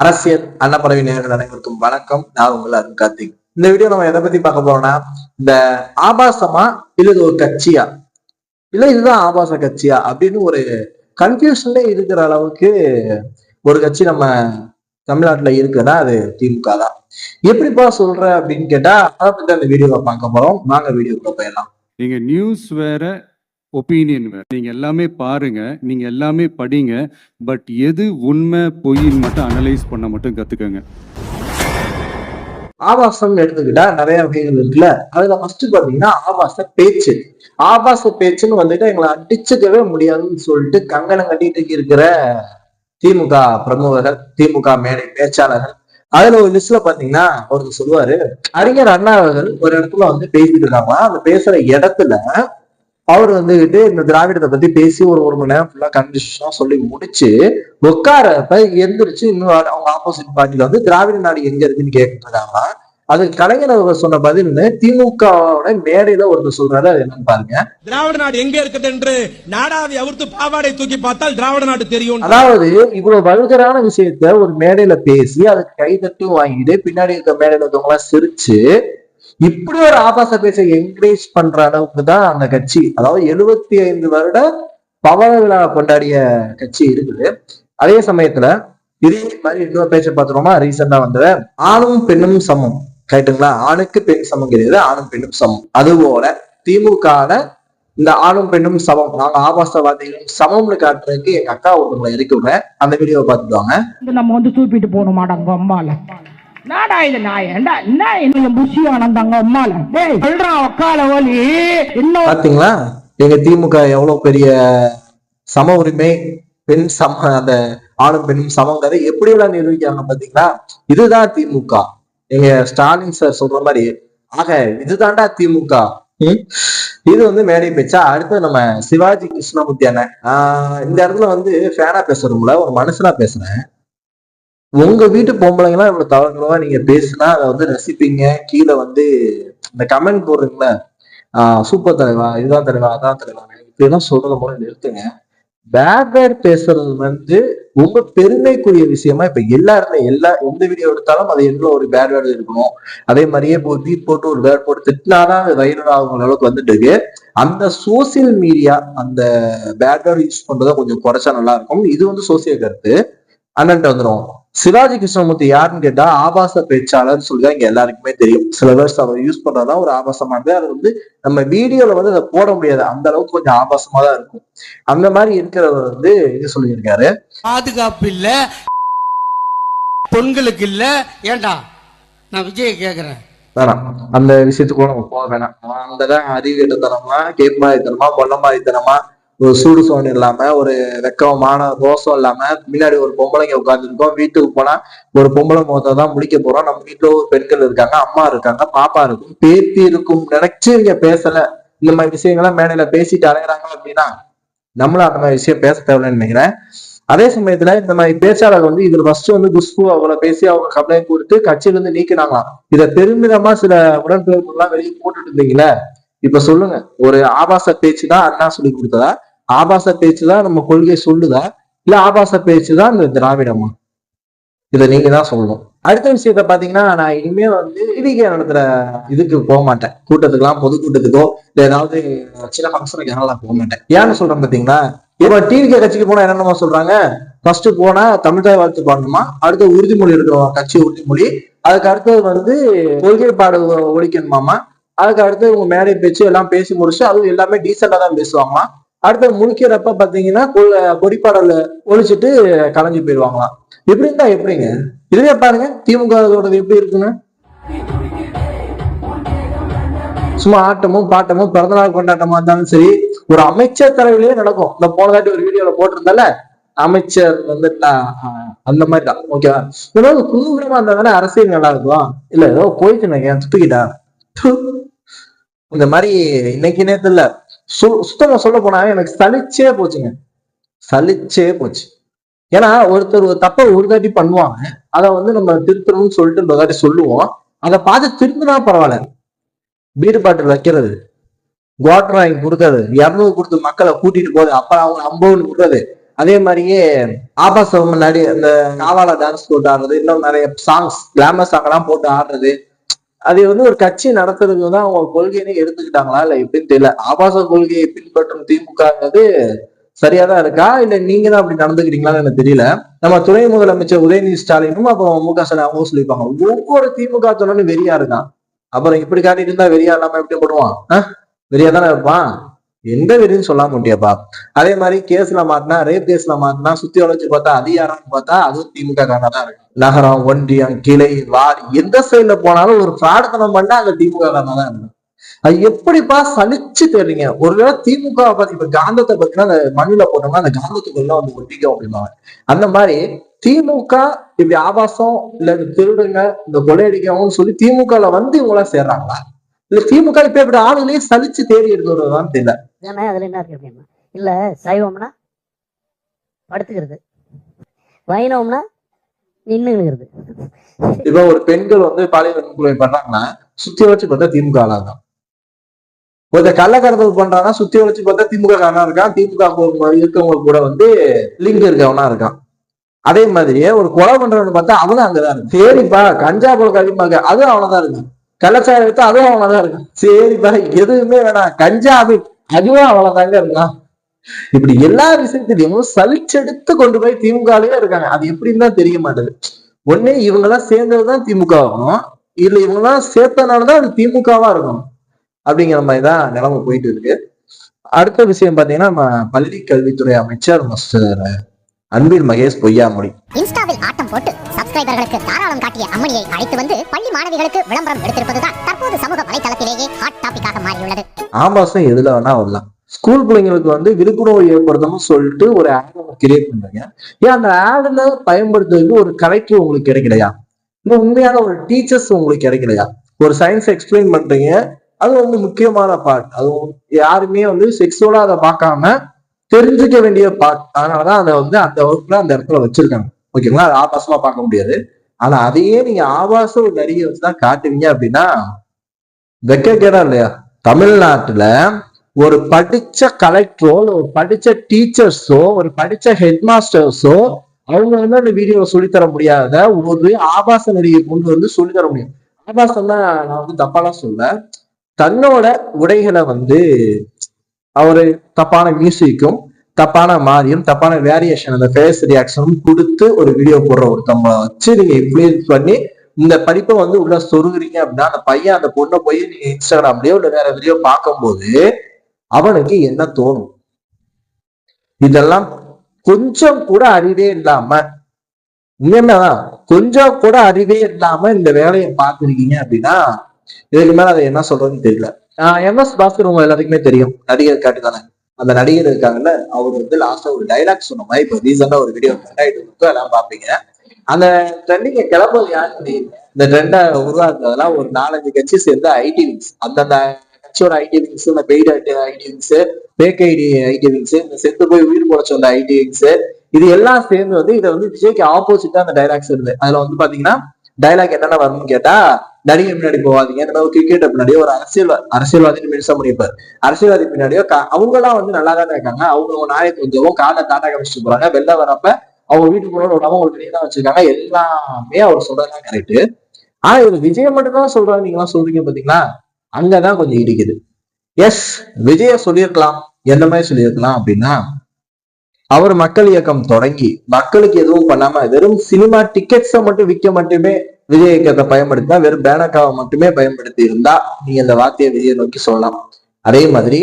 அரசியல் அன்னப்பறவை நேர்கள் அனைவருக்கும் வணக்கம். நான் உங்கள் அருண் கார்த்திக். இந்த வீடியோ நம்ம எதை பத்தி பார்க்க போறோம்னா இந்த ஆபாசமா இல்ல இது ஒரு கட்சியா? இல்ல இதுதான் ஆபாச கட்சியா? அப்படின்னு ஒரு கன்ஃபியூஷன்ல இருக்கிற அளவுக்கு ஒரு கட்சி நம்ம தமிழ்நாட்டுல இருக்குன்னா அது திமுக தான். எப்படிப்பா சொல்ற அப்படின்னு கேட்டா அதை பத்தி அந்த வீடியோவை பார்க்க போறோம். வாங்க வீடியோக்குள்ள போயிடலாம். நீங்க நியூஸ் வேற ஒப்பீனியன் நீங்க எல்லாமே பாருங்க நீங்க எல்லாமே படிங்க பட் எது உண்மை பொய்ன்னு மட்டும் அனலைஸ் பண்ண மட்டும் கத்துக்கங்க. ஆபாசம் எடுத்துக்கிட்டா நிறைய வகைகள் இருக்குல்ல. அதுல ஃபர்ஸ்ட் பாத்தீங்கன்னா ஆபாச பேச்சு. ஆபாச பேச்சுன்னு வந்துட்டு எங்களை அடிச்சுக்கவே முடியாதுன்னு சொல்லிட்டு கங்கணம் கட்டிட்டு இருக்கிற திமுக பிரமுகர்கள் திமுக மேடை பேச்சாளர்கள் அதுல ஒரு லிஸ்ட்ல பாத்தீங்கன்னா ஒருத்தர் சொல்லுவாரு அறிஞர் அண்ணா அவர்கள் ஒரு இடத்துல வந்து பேசிட்டு இருக்காங்க அந்த பேசுற இடத்துல அவர் வந்துகிட்டு இந்த திராவிடத்தை பத்தி பேசி ஒரு ஒரு மணி நேரம் ஃபுல்லா கண்டிஷனா சொல்லி முடிச்சு உட்காரப்ப எந்திரிச்சு இன்னும் அவங்க ஆப்போசிட் பார்ட்டில வந்து திராவிட நாடு எங்க இருக்குன்னு கேட்டுட்டு இருக்காங்களாம் அதுக்கு கலைஞர் அவர் சொன்ன பதில்னு திமுகவோட மேடையில ஒருத்தர் சொல்றாரு அது என்னன்னு பாருங்க. திராவிட நாடு எங்கே இருக்குது என்று நாடாவை அவிர்த்து பாவாடை தூக்கி பார்த்தால் திராவிட நாடு தெரியும் அதாவது இவ்வளவு வல்கரான விஷயத்த ஒரு மேடையில பேசி அதுக்கு கைதட்டும் வாங்கிட்டு பின்னாடி இருக்க மேடையில இருக்கவங்க எல்லாம் சிரிச்சு இப்படி ஒரு ஆபாச பேச்சை என்கரேஜ் பண்ற அளவுக்கு தான் அந்த கட்சி அதாவது எழுபத்தி ஐந்து வருட பவள விழா கொண்டாடிய கட்சி இருக்குது. அதே சமயத்துல இதே மாதிரி இன்னொரு பேச்சை பார்த்துருவோமா? ரீசெண்டா வந்தத ஆணும் பெண்ணும் சமம். ரைட்டுங்களா ஆணுக்கு பெண் சமம் கிடையாது ஆணும் பெண்ணும் சமம். அதுபோல திமுகல இந்த ஆணும் பெண்ணும் சமம் நாங்க ஆபாசவாதிகளும் சமம்னு காட்டுறதுக்கு எங்க அக்கா ஒருத்தவங்களை இறக்கி விடுறேன். அந்த வீடியோவை பார்த்துட்டு வாங்க. நம்ம வந்து தூப்பிட்டு போகணுமாடா உங்க அம்மால. நாடா இது நாய்? என்ன என்ன புஷி ஆனந்தாங்க அம்மால? டேய் உக்கால ஒலி இன்னும் பாத்தீங்களா? எங்க திமுக எவ்வளவு பெரிய சம உரிமை பெண் சம அந்த ஆணும் பெண்ணும் சமங்கிறதை எப்படி எல்லாம் நிரூபிக்கிறாங்க பாத்தீங்களா? இதுதான் திமுக. எங்க ஸ்டாலின் சார் சொல்ற மாதிரி ஆக இதுதான்டா திமுக. இது வந்து மேடை பேச்சா? அடுத்து நம்ம சிவாஜி கிருஷ்ணமூர்த்தி அண்ணன். ஆஹ் இந்த இடத்துல வந்து ஃபேனா பேசுறதுல ஒரு மனுஷனா பேசுறேன். உங்க வீட்டு பொம்பளைங்க எல்லாம் இவ்வளவு தவறுகளவா நீங்க பேசுனா அதை வந்து ரசிப்பீங்க. கீழே வந்து இந்த கமெண்ட் போடுறீங்களா ஆஹ் சூப்பர் தலைவா இதுதான் தலைவா அதான் தலைவா. இப்படிலாம் சொல்றத போல நிறுத்துங்க. பேட் வேர்ட் பேசுறது வந்து ரொம்ப பெருமைக்குரிய விஷயமா இப்ப எல்லாருமே எல்லா எந்த வீடியோ எடுத்தாலும் அது எந்த ஒரு பேட் வேர்டு இருக்கணும். அதே மாதிரியே இப்போ பீட் போட்டு ஒரு வேர்ட் போட்டு திட்டினாதான் அது வைரல் ஆகும் அளவுக்கு வந்துட்டு இருக்கு. அந்த சோசியல் மீடியா அந்த பேட் வேர்டு யூஸ் பண்றதை கொஞ்சம் குறைச்சா நல்லா இருக்கும். இது வந்து சோசியல் கருத்து. அண்ணன்ட்ட வந்துடும் சிவாஜி கிருஷ்ணமூர்த்தி யாருன்னு கேட்டா ஆபாச பேச்சாளர் சொல்லி இங்க எல்லாருக்குமே தெரியும். சில வேர்ஸ் அவர் யூஸ் பண்றதா ஒரு ஆபாசமானது அது வந்து நம்ம வீடியோல வந்து அதை போட முடியாது. அந்த அளவுக்கு கொஞ்சம் ஆபாசமா தான் இருக்கும். அந்த மாதிரி இருக்கிறவர் வந்து இது சொல்லியிருக்காரு? பாதுகாப்பு இல்ல. பெண்களுக்கு இல்ல. ஏண்டா? நான் விஜய கேக்குறேன். வேணாம். அந்த விஷயத்துக்குள்ள நம்ம போக வேணாம். அந்த அறிவியட்டத்தனமா கேப்மாதித்தனமா பொல்லமாதித்தனமா ஒரு சூடு சோன் இல்லாம ஒரு வெக்கமான ரோசம் இல்லாம முன்னாடி ஒரு பொம்பளைங்க உட்காந்துருக்கோம் வீட்டுக்கு போனா ஒரு பொம்பளை முகத்தை தான் முடிக்க போறோம். நம்ம வீட்டுல ஒரு பெண்கள் இருக்காங்க அம்மா இருக்காங்க பாப்பா இருக்கும் பேத்தி இருக்கும் நினைச்சு இங்க பேசல. இந்த மாதிரி விஷயங்கள்லாம் மேடையில பேசிட்டு அலையிறாங்க அப்படின்னா நம்மளும் அந்த மாதிரி விஷயம் பேச தேவையில்லைன்னு நினைக்கிறேன். அதே சமயத்துல இந்த மாதிரி பேச்சாளர் வந்து இதுல ஃபர்ஸ்ட் வந்து குஷ்பு அவங்களை பேசி அவங்க கம்ப்ளைண்ட் கொடுத்து கட்சியில இருந்து நீக்கினாங்களாம். இத பெருமிதமா சில உடன்பிறப்பு எல்லாம் வெளியே போட்டுட்டு இருந்தீங்களே இப்ப சொல்லுங்க ஒரு ஆபாச பேச்சு தான் அண்ணா சொல்லி கொடுத்ததா? ஆபாச பேச்சு தான் நம்ம கொள்கை சொல்லுதா? இல்ல ஆபாச பேச்சு தான் இந்த திராவிடமா? இதை நீங்க தான் சொல்லணும். அடுத்த விஷயத்த பாத்தீங்கன்னா நான் இனிமே வந்து டிவிகே நடத்துற இதுக்கு போக மாட்டேன். கூட்டத்துக்குலாம் பொது கூட்டத்துக்கோ இல்ல ஏதாவது சின்ன ஃபங்க்ஷனுக்கு யாரெல்லாம் போக மாட்டேன். ஏன்னு சொல்றேன் பாத்தீங்களா? இப்போ டிவிகே கட்சிக்கு போனா என்னென்னமா சொல்றாங்க? ஃபர்ஸ்ட் போனா தமிழ்தாய் வாழ்த்து பாடணுமா? அடுத்த உறுதிமொழி எடுக்கிறோம் கட்சி உறுதிமொழி அதுக்கு அடுத்தது வந்து கொள்கை பாடு ஒழிக்கணுமாமா? அதுக்கு அடுத்து இவங்க மேடை பேச்சு எல்லாம் பேசி முடிச்சு அதுவும் எல்லாமே டீசெண்டா தான் பேசுவாங்களாம் அடுத்து முடிக்கிறப்ப பாத்தீங்கன்னா கொடிப்பாடல ஒழிச்சிட்டு கலைஞ்சு போயிடுவாங்களாம் இப்படி இருந்தா எப்படிங்க? இதுவே பாருங்க திமுக எப்படி இருக்குன்னு? சும்மா ஆட்டமும் பாட்டமும் பிறந்தநாள் கொண்டாட்டமா இருந்தாலும் சரி ஒரு அமைச்சர் தலைவிலேயே நடக்கும். இந்த போனதாட்டி ஒரு வீடியோல போட்டிருந்தால அமைச்சர் வந்து அந்த மாதிரி தான் ஓகேவா? ஏதாவது குதூகலமா இருந்தா தானே அரசியல் நல்லா இருக்கும்? இல்ல ஏதோ போயிட்டு நான் துப்பிக்கிட்டா? இந்த மாதிரி இன்னைக்கு நேரத்துல இல்ல சு- சுத்தமா சொல்ல போனா எனக்கு சலிச்சே போச்சுங்க. சலிச்சே போச்சு. ஏன்னா ஒருத்தர் ஒரு தப்ப ஒரு தாட்டி பண்ணுவாங்க. அதை வந்து நம்ம திருத்தணும்னு சொல்லிட்டு இந்த தாட்டி சொல்லுவோம். அதை பார்த்து திருந்தினா பரவாயில்ல. பீர் பாட்டில் வைக்கிறது குவாட்டர் வாங்கி கொடுக்கறது இரநூறு கொடுத்து மக்களை கூட்டிட்டு போகுது அப்புறம் அவங்க ஐம்பதுன்னு விடுறது அதே மாதிரியே ஆபாசம் முன்னாடி அந்த காவாலா டான்ஸ் போட்டு ஆடுறது இன்னும் நிறைய சாங்ஸ் கிளாமர் சாங் எல்லாம் போட்டு ஆடுறது அது வந்து ஒரு கட்சி நடத்துறதுக்கு தான் அவங்க கொள்கைன்னு எடுத்துக்கிட்டாங்களா இல்ல எப்படின்னு தெரியல. ஆபாச கொள்கையை பின்பற்றும் திமுகங்கிறது சரியா தான் இருக்கா? இல்ல நீங்க தான் அப்படி நடந்துக்கிறீங்களான்னு எனக்கு தெரியல. நம்ம துணை முதலமைச்சர் உதயநிதி ஸ்டாலினும் அப்புறம் மு க ஸ்டாலின் அவங்க சொல்லியிருப்பாங்க. ஒவ்வொரு திமுக தொண்டனும் வெறியா இருக்கான் அப்புறம் இப்படி காட்டிட்டு இருந்தா வெறியா இல்லாம எப்படி போடுவான்? வெறியா தானே இருப்பான்? எந்த வெறின்னு சொல்ல முடியாப்பா அதே மாதிரி கேஸ்ல மாட்டினா ரேப் கேஸ்ல மாட்டினா சுத்தி வளைச்சு பார்த்தா அதிகாரம்னு பார்த்தா அதுவும் திமுக காரணம் தான் இருக்கு. நகரம் ஒன்றியம் கிளை வார்டு எந்த சைட்ல போனாலும் ஒரு பிரார்த்தனம் பண்ணா அந்த திமுக தான் இருக்கும் அது எப்படிப்பா சலிச்சு தெரியுங்க ஒருவேளை திமுக பத்தி இப்ப காந்தத்தை பத்தினா அந்த மண்ணில போட்டோம்னா அந்த காந்தத்துக்குள்ள வந்து ஒட்டிக்கும் அப்படிம்பாங்க. அந்த மாதிரி திமுக இப்படி ஆபாசம் இல்ல இந்த திருடுங்க இந்த கொள்ளையடிக்கவும் சொல்லி திமுகல வந்து இவங்க எல்லாம் சேர்றாங்களா? இல்ல திமுக இப்ப இப்படி ஆளுலயே சலிச்சு தேடி எடுக்கிறதான்னு தெரியல. ஏன்னா அதுல என்ன இருக்கு அப்படின்னா இல்ல சைவம்னா படுத்துக்கிறது. வைணவம்னா நின்னுங்கிறது இப்ப ஒரு பெண்கள் வந்து பாலியல் வன்கொடுமை பண்றாங்கன்னா சுத்தி வச்சு பார்த்தா திமுக ஆளா தான் ஒருத்தர் கள்ளக்கடத்தல் பண்றாங்கன்னா சுத்தி வச்சு பார்த்தா திமுக காரனா இருக்கான் திமுக இருக்கவங்க கூட வந்து லிங்க் இருக்கவனா இருக்கான் அதே மாதிரியே ஒரு கொலை பண்றவன் பார்த்தா அவனும் அங்கதான் இருக்கு சரிப்பா கஞ்சா பழக்கம் அதிகமாக இருக்கு அதுவும் அவனதான் இருக்கான். கள்ளச்சாரம் எடுத்தா அதுவும் அவனதான் இருக்கும் சரிப்பா எதுவுமே வேணாம். கஞ்சா அது அதுவும் அவனதாங்க இருக்கான். இப்படி எல்லா விஷயத்திலையும் சலிச்செடுத்து கொண்டு போய் திமுகலயே இருக்காங்க. அது எப்படின்னு தான் தெரிய மாட்டேது ஒண்ணு இவங்க எல்லாம் சேர்ந்ததுதான் திமுக ஆகணும் இல்ல இவங்க எல்லாம் சேர்த்தனாலதான் அது திமுகவா இருக்கும் அப்படிங்கிற மாதிரி தான் நிலைமை போயிட்டு இருக்கு. அடுத்த விஷயம் பாத்தீங்கன்னா நம்ம பள்ளி கல்வித்துறை அமைச்சர் மிஸ்டர் அன்பில் மகேஷ் பொய்யாமொழி. இன்ஸ்டாவில் ஆட்டம் போட்டு சப்ஸ்கிரைபர்களுக்கு தாராளம் காட்டிய அம்மணியை அழைத்து வந்து பள்ளி மாணவிகளுக்கு விளம்பரம் எடுத்திருப்பதுதான் தற்போது சமூக வலைதளத்திலேயே ஹாட் டாபிக்காக மாறியுள்ளது. ஆபாசம் எதுல வேணா வரலாம் ஸ்கூல் பிள்ளைங்களுக்கு வந்து விழிப்புணர்வு ஏற்படுத்தணும்னு சொல்லிட்டு ஒரு ஆட் ஒன்று கிரியேட் பண்றீங்க ஏன் அந்த ஆடுல பயன்படுத்துறதுக்கு ஒரு கலைக்கு உங்களுக்கு கிடைக்கலையா? இல்லை உண்மையான ஒரு டீச்சர்ஸ் உங்களுக்கு கிடைக்கலையா? ஒரு சயின்ஸ் எக்ஸ்பிளைன் பண்றீங்க. அது வந்து முக்கியமான பார்ட் அது யாருமே வந்து செக்ஸோட அதை பார்க்காம தெரிஞ்சுக்க வேண்டிய பார்ட் அதனாலதான் அதை வந்து அந்த வகுப்புல அந்த இடத்துல வச்சிருக்காங்க. ஓகேங்களா அது ஆபாசமா பார்க்க முடியாது. ஆனா அதையே நீங்க ஆபாச ஒரு நடிகை வச்சுதான் காட்டுவீங்க அப்படின்னா வெக்கக்கேடா இல்லையா? தமிழ்நாட்டுல ஒரு படிச்ச கலெக்டரோ ஒரு படிச்ச டீச்சர்ஸோ ஒரு படிச்ச ஹெட் மாஸ்டர்ஸோ அவங்க வந்து அந்த வீடியோவை சொல்லித்தர முடியாத ஒரு ஆபாச நடிகை கொண்டு வந்து சொல்லித்தர முடியும். ஆபாசம்னா நான் வந்து தப்பாலாம் சொல்ல தன்னோட உடைகளை வந்து அவரு தப்பான மியூசிக்கும் தப்பான மாதிரியும் தப்பான வேரியேஷன் அந்த ஃபேஸ் ரியாக்ஷனும் கொடுத்து ஒரு வீடியோ போடுற ஒருத்தவங்க வச்சு நீங்க இன்ஃபுளுயன்ஸ் பண்ணி இந்த படிப்பை வந்து உள்ள சொருகுறீங்க அப்படின்னா அந்த பையன் அந்த பொண்ணை போய் நீங்க இன்ஸ்டாகிராம்லயோ இல்லை வேற வீடியோ பார்க்கும்போது அவனுக்கு என்ன தோணும்? இதெல்லாம் கொஞ்சம் கூட அறிவே இல்லாம உண்மையாதான் கொஞ்சம் கூட அறிவே இல்லாம இந்த வேலையை பார்த்திருக்கீங்க அப்படின்னா இதுக்கு மேல அதை என்ன சொல்றதுன்னு தெரியல. ஆஹ் எம் எஸ் பாஸ்கர் உங்க எல்லாத்துக்குமே தெரியும். நடிகர் காட்டு தானே அந்த நடிகர் இருக்காங்கல்ல அவர் வந்து லாஸ்டா ஒரு டைலாக் சொன்ன மாதிரி இப்போ ரீசெண்டா ஒரு வீடியோ ட்ரெண்ட் இருக்கு. எல்லாம் பாப்பீங்க அந்த ட்ரெண்டிங்க கிளம்புறது யாருன்னு இந்த ட்ரெண்டை உருவாக்குறதெல்லாம் ஒரு நாலஞ்சு கட்சி சேர்ந்த ஐடி விங்ஸ் அந்தந்த கட்சியோட ஐடி விங்ஸ் இந்த paid IT wings fake IT IT wings இந்த செத்து போய் உயிர் போட அந்த ஐடி விங்ஸ் இது எல்லாம் சேர்ந்து வந்து இதை வந்து விஜய்க்கு ஆப்போசிட்டா அந்த டைலாக்ஸ் இருந்து அதுல வந்து பாத்தீங்கன்னா டைலாக் என்னென்ன வரும்னு கேட்டா நடிகர் முன்னாடி போவாதீங்க இந்த மாதிரி கிரிக்கெட் பின்னாடியோ ஒரு அரசியல் அரசியல்வாதி மென்ஷன் முடிப்பார் அரசியல்வாதி பின்னாடியோ கா- வந்து நல்லா தானே இருக்காங்க. அவங்க ஒரு நாயை கொஞ்சம் காலை டாட்டா கமிச்சிட்டு போறாங்க. வெளில வரப்ப அவங்க வீட்டுக்கு போன உடம்பு ஒரு வெளியே தான் வச்சிருக்காங்க. எல்லாமே அவர் சொல்றதுதான் கரெக்ட் ஆனா இது விஜய் மட்டும் தான் சொல்றாங்க நீங்க எல்லாம் சொல்றீங்க பாத்தீங்களா? அங்கதான் கொஞ்சம் இடிக்குது. எஸ் விஜய சொல்லியிருக்கலாம். எந்த மாதிரி சொல்லியிருக்கலாம் அப்படின்னா அவர் மக்கள் இயக்கம் தொடங்கி மக்களுக்கு எதுவும் பண்ணாம வெறும் சினிமா டிக்கெட்ஸை மட்டும் விற்க மட்டுமே விஜய் இயக்கத்தை பயன்படுத்தினா வெறும் பேனக்காவை மட்டுமே பயன்படுத்தி இருந்தா நீங்க இந்த வார்த்தையை விஜயை நோக்கி சொல்லலாம். அதே மாதிரி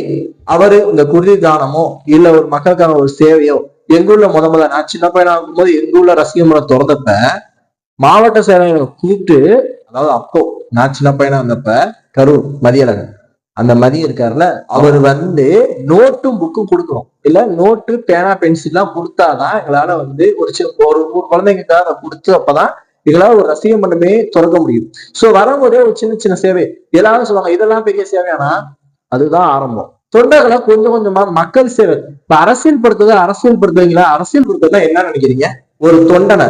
அவரு இந்த குருதி தானமோ இல்ல ஒரு மக்களுக்கான ஒரு சேவையோ எங்க ஊர்ல முத முத நான் சின்ன பையனா இருக்கும்போது எங்க ஊர்ல ரசிக முறை திறந்தப்ப மாவட்ட செயலாளர்களை கூப்பிட்டு அதாவது அப்போ நான் சின்ன பையனா இருந்தப்ப கரூர் மதியழகன். அந்த மதியம் இருக்காருல்ல அவர் வந்து நோட்டும் புக்கும் கொடுக்கணும். இல்ல நோட்டு பேனா பென்சில் எல்லாம் கொடுத்தாதான் எங்களால வந்து ஒரு சின்ன ஒரு நூறு குழந்தைங்க அதை கொடுத்து அப்பதான் எங்களால ஒரு ரசிக மண்டமே திறக்க முடியும். சோ வரும்போதே ஒரு சின்ன சின்ன சேவை. எல்லாரும் சொல்லுவாங்க இதெல்லாம் பெரிய சேவையானா அதுதான் ஆரம்பம். தொண்டர்களை கொஞ்சம் கொஞ்சமா மக்கள் சேவை. இப்ப அரசியல் படுத்துறது அரசியல் படுத்துவீங்களா அரசியல் படுத்துறதுனா என்ன நினைக்கிறீங்க? ஒரு தொண்டனை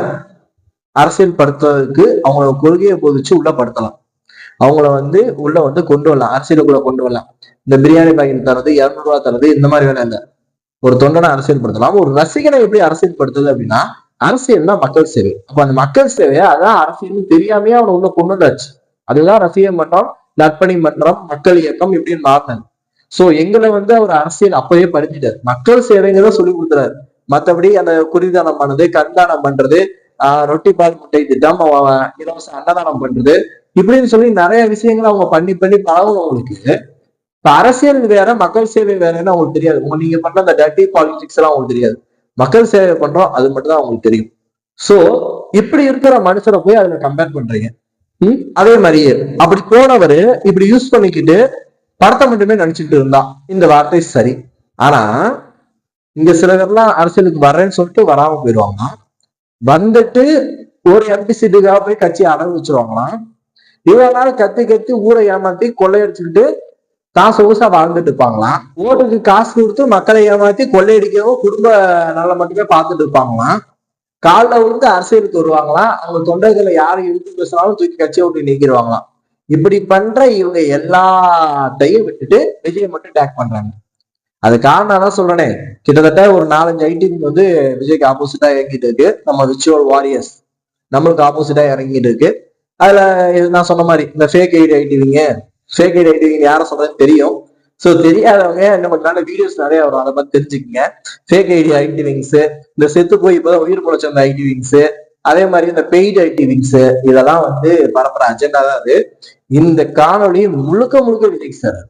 அரசியல் படுத்துறதுக்கு அவங்களோட கொள்கையை போதிச்சு உள்ள படுத்தலாம். அவங்கள வந்து உள்ள வந்து கொண்டு வரலாம். அரசியலுக்குள்ள கொண்டு வரலாம். இந்த பிரியாணி பாக்கெட் தரது இரநூறுவா ரூபா தரது இந்த மாதிரி வேலை இல்லை. ஒரு தொண்டனை அரசியல்படுத்தலாம். ஒரு ரசிகனை எப்படி அரசியல்படுத்துது அப்படின்னா அரசியல் தான் மக்கள் சேவை? அப்ப அந்த மக்கள் சேவையை அதான் அரசியல் தெரியாமையே அவனை உள்ள கொண்டு வந்தாச்சு. அதுதான் ரசிக மன்றம் நற்பணி மன்றம் மக்கள் இயக்கம் இப்படின்னு மாறினது. சோ எங்களை வந்து அவர் அரசியல் அப்பவே படிச்சுட்டாரு மக்கள் சேவைங்கிறத சொல்லி கொடுத்துறாரு. மத்தபடி அந்த குறிதானம் பண்ணது கண்தானம் பண்றது ஆஹ் ரொட்டி பால் முட்டை திட்டம் இலவச அன்னதானம் பண்றது இப்படின்னு சொல்லி நிறைய விஷயங்களை அவங்க பண்ணி பண்ணி பழகுனவங்களுக்கு இப்ப அரசியல் வேற மக்கள் சேவை வேறன்னு அவங்களுக்கு தெரியாது. உங்க நீங்க பண்ற அந்த டர்ட்டி பாலிடிக்ஸ் எல்லாம் அவங்களுக்கு தெரியாது. மக்கள் சேவை பண்றோம் அது மட்டும் தான் அவங்களுக்கு தெரியும். சோ இப்படி இருக்கிற மனுஷரை போய் அதுல கம்பேர் பண்றீங்க. அதே மாதிரியே அப்படி போனவரு இப்படி யூஸ் பண்ணிக்கிட்டு படத்தை மட்டுமே நினைச்சிட்டு இருந்தா. இந்த வார்த்தை சரி. ஆனா இங்க சில பேர்லாம் அரசியலுக்கு வர்றேன்னு சொல்லிட்டு வராம போயிடுவாங்க வந்துட்டு ஒரு எம்பி சீட்டுக்காக போய் கட்சி அடகு வச்சிருவாங்களாம். இவ்வளவு நாள் கத்தி கத்தி ஊரை ஏமாத்தி கொள்ளையடிச்சுக்கிட்டு காசு ஊசா வாழ்ந்துட்டு இருப்பாங்களாம். ஓட்டுக்கு காசு கொடுத்து மக்களை ஏமாத்தி கொள்ளையடிக்கவும் குடும்ப நலம் மட்டுமே பார்த்துட்டு இருப்பாங்களாம். காலில் விழுந்து அரசியலுக்கு வருவாங்களாம். அவங்க தொண்டர்களை யாரும் இழுத்து பேசினாலும் தூக்கி கட்சியை விட்டு நீக்கிடுவாங்களாம். இப்படி பண்ற இவங்க எல்லாத்தையும் விட்டுட்டு விஜய் மட்டும் டேக் பண்றாங்க. அது காரணம் தான் சொல்றேனே. கிட்டத்தட்ட ஒரு நாலஞ்சு ஐடி வந்து விஜய்க்கு ஆப்போசிட்டா இறங்கிட்டு இருக்கு. நம்ம விச்சுவல் வாரியர்ஸ் நம்மளுக்கு ஆப்போசிட்டா இறங்கிட்டு இருக்கு. அதுல நான் சொன்ன மாதிரி இந்த ஃபேக் ஐடி ஐடிவிங்க ஃபேக் ஐடி ஐடிவிங்க யாரை சொல்றதுன்னு தெரியும். ஸோ தெரியாதவங்க என்ன கொஞ்ச நாள் வீடியோஸ் நிறைய வரும். அதை பத்தி தெரிஞ்சுக்கங்க. ஃபேக் ஐடி ஐடி விங்ஸ் இந்த செத்து போய் இப்போதான் உயிர் முளைச்ச அந்த ஐடி விங்ஸ் அதே மாதிரி இந்த பெய்டு ஐடி விங்ஸ் இதெல்லாம் வந்து பரப்புற அஜெண்டா தான் அது. இந்த காணொளி முழுக்க முழுக்க விஜய் சார்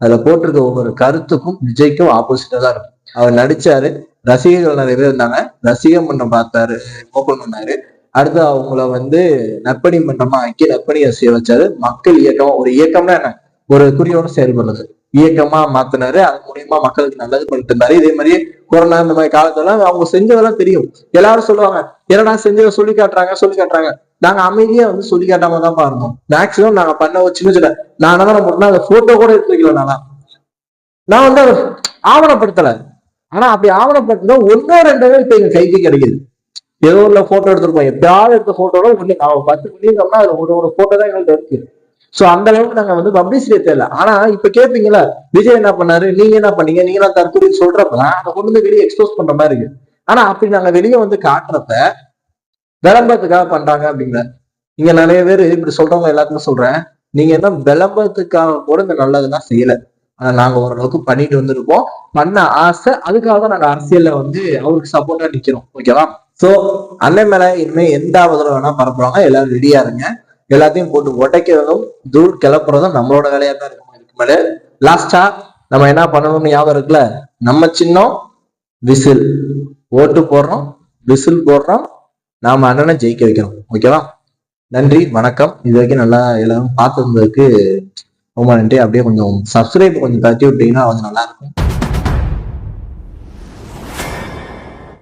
அதுல போட்டிருக்க ஒவ்வொரு கருத்துக்கும் விஜய்க்கும் ஆப்போசிட்டா தான் இருக்கும். அவர் நடிச்சாரு ரசிகர்கள் நிறைய பேர் இருந்தாங்க. ரசிகம் பண்ண பார்த்தாரு ஓப்பன் பண்ணாரு. அடுத்து அவங்கள வந்து நற்பணி மன்றமா ஆக்கி நற்பணியை செய்ய வச்சாரு. மக்கள் இயக்கம் ஒரு இயக்கம்னா என்ன? ஒரு குறியோட செயல்படுறது. இயக்கமா மாத்தினாரு. அது மூலியமா மக்களுக்கு நல்லது பண்ணிட்டு இருந்தாரு. இதே மாதிரி கொரோனா இந்த மாதிரி காலத்துல அவங்க செஞ்சதெல்லாம் தெரியும். எல்லாரும் சொல்லுவாங்க என்னடா செஞ்சதை சொல்லி காட்டுறாங்க சொல்லி காட்டுறாங்க. நாங்க அமைதியா வந்து சொல்லி காட்டாம தான் இருந்தோம். மேக்சிமம் நாங்க பண்ண ஒரு சின்ன சின்ன நான் என்ன பண்ணா அந்த போட்டோ கூட எடுத்து வைக்கல நானா. நான் வந்து ஆவணப்படுத்தல. ஆனா அப்படி ஆவணப்படுத்தினா ஒன்னோ ரெண்டோ இப்ப எங்க கைக்கு கிடைக்குது. ஏதோ ஒரு போட்டோ எடுத்திருப்போம். எப்பயாவது எடுத்த போட்டோட ஒண்ணு நாம பத்து பண்ணியிருந்தோம்னா அதுல ஒரு ஒரு போட்டோ தான் எங்கள்கிட்ட இருக்கு. சோ அந்த அளவுக்கு நாங்க வந்து பப்ளிசிட்டி தேவை ஆனா இப்ப கேப்பீங்களா விஜய் என்ன பண்ணாரு? நீங்க என்ன பண்ணீங்க? நீங்க நான் தற்கொலை சொல்றப்பதான் அதை கொண்டு வந்து வெளியே எக்ஸ்போஸ் பண்ற மாதிரி இருக்கு. ஆனா அப்படி நாங்க வெளியே வந்து காட்டுறப்ப விளம்பரத்துக்காக பண்றாங்க அப்படிங்கிற. இங்க நிறைய பேர் இப்படி சொல்றவங்க எல்லாத்துக்கும் சொல்றேன். நீங்க என்ன விளம்பரத்துக்காக கூட இந்த நல்லதெல்லாம் செய்யல. ஆனா நாங்க ஓரளவுக்கு பண்ணிட்டு வந்திருப்போம் பண்ண ஆசை அதுக்காக தான் நாங்க அரசியல்ல வந்து அவருக்கு சப்போர்ட்டா நிக்கிறோம். ஓகேவா ஸோ அண்ணன் மேல இனிமே எந்த ஆபத்தில் வேணா பரப்புறாங்க. எல்லாரும் ரெடியா இருங்க. எல்லாத்தையும் போட்டு உடைக்கிறதும் தூள் கிளப்புறதும் நம்மளோட வேலையா தான் இருக்கும். இதுக்கு மேலே லாஸ்டா நம்ம என்ன பண்ணணும்னு ஞாபகம் இருக்குல்ல? நம்ம சின்னம் விசில். ஓட்டு போடுறோம் விசில் போடுறோம். நாம அண்ணனை ஜெயிக்க வைக்கிறோம். ஓகேவா நன்றி வணக்கம். இது வரைக்கும் நல்லா எல்லாரும் பார்த்துருந்ததுக்கு ரொம்ப நன்றி. அப்படியே கொஞ்சம் சப்ஸ்கிரைப் கொஞ்சம் தட்டி விட்டீங்கன்னா கொஞ்சம் நல்லா இருக்கும்.